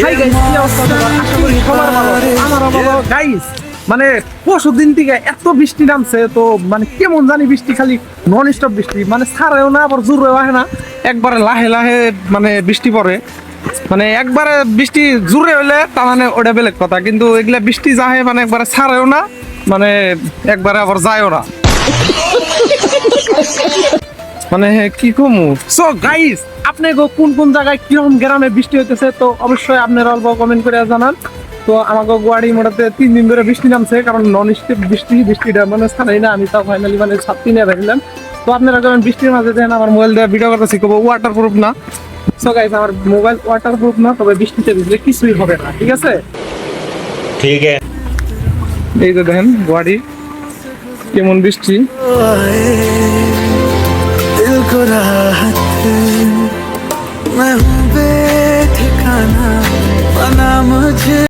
Hi guys কি অবস্থা? তোমার আশা করি সবার ভালো আমারও ভালো। গাইস মানে পরশু দিন থেকে এত বৃষ্টি নামছে তো মানে কেমন জানি বৃষ্টি খালি নন স্টপ বৃষ্টি। মানে ছাড়েও না আবার জোরেও আসে না। একবারে লাহে লাহে মানে বৃষ্টি পড়ে। মানে একবারে বৃষ্টি জোরে হইলে তার মানে ওটা বেলেগ কথা কিন্তু এগুলা বৃষ্টি যাহে মানে একবারে ছাড়েও না মানে একবারে আবার যায়ও না। মানে কি কমু? সো গাইস আপনি কোন কোন জায়গায় কীরকম গ্রামে বৃষ্টি হইতেছে তো অবশ্যই আপনারা অল্প কমেন্ট করে জানান। তো আমাকে গুয়াড়ি মোটাতে তিন দিন ধরে বৃষ্টি নামছে কারণ নন স্টেপ বৃষ্টি বৃষ্টিটা মানে স্থানেই না আমি তাও ফাইনালি মানে ছাত্রী নিয়ে বেরিলাম তো আপনারা যখন বৃষ্টির মাঝে দেন আমার মোবাইল দিয়ে ভিডিও করতে শিখব ওয়াটার প্রুফ না। সো গাইস আমার মোবাইল ওয়াটার প্রুফ না তবে বৃষ্টিতে ভিজলে কিছুই হবে না ঠিক আছে? ঠিক আছে। এই যে দেখেন গুয়াড়ি কেমন বৃষ্টি। তোরা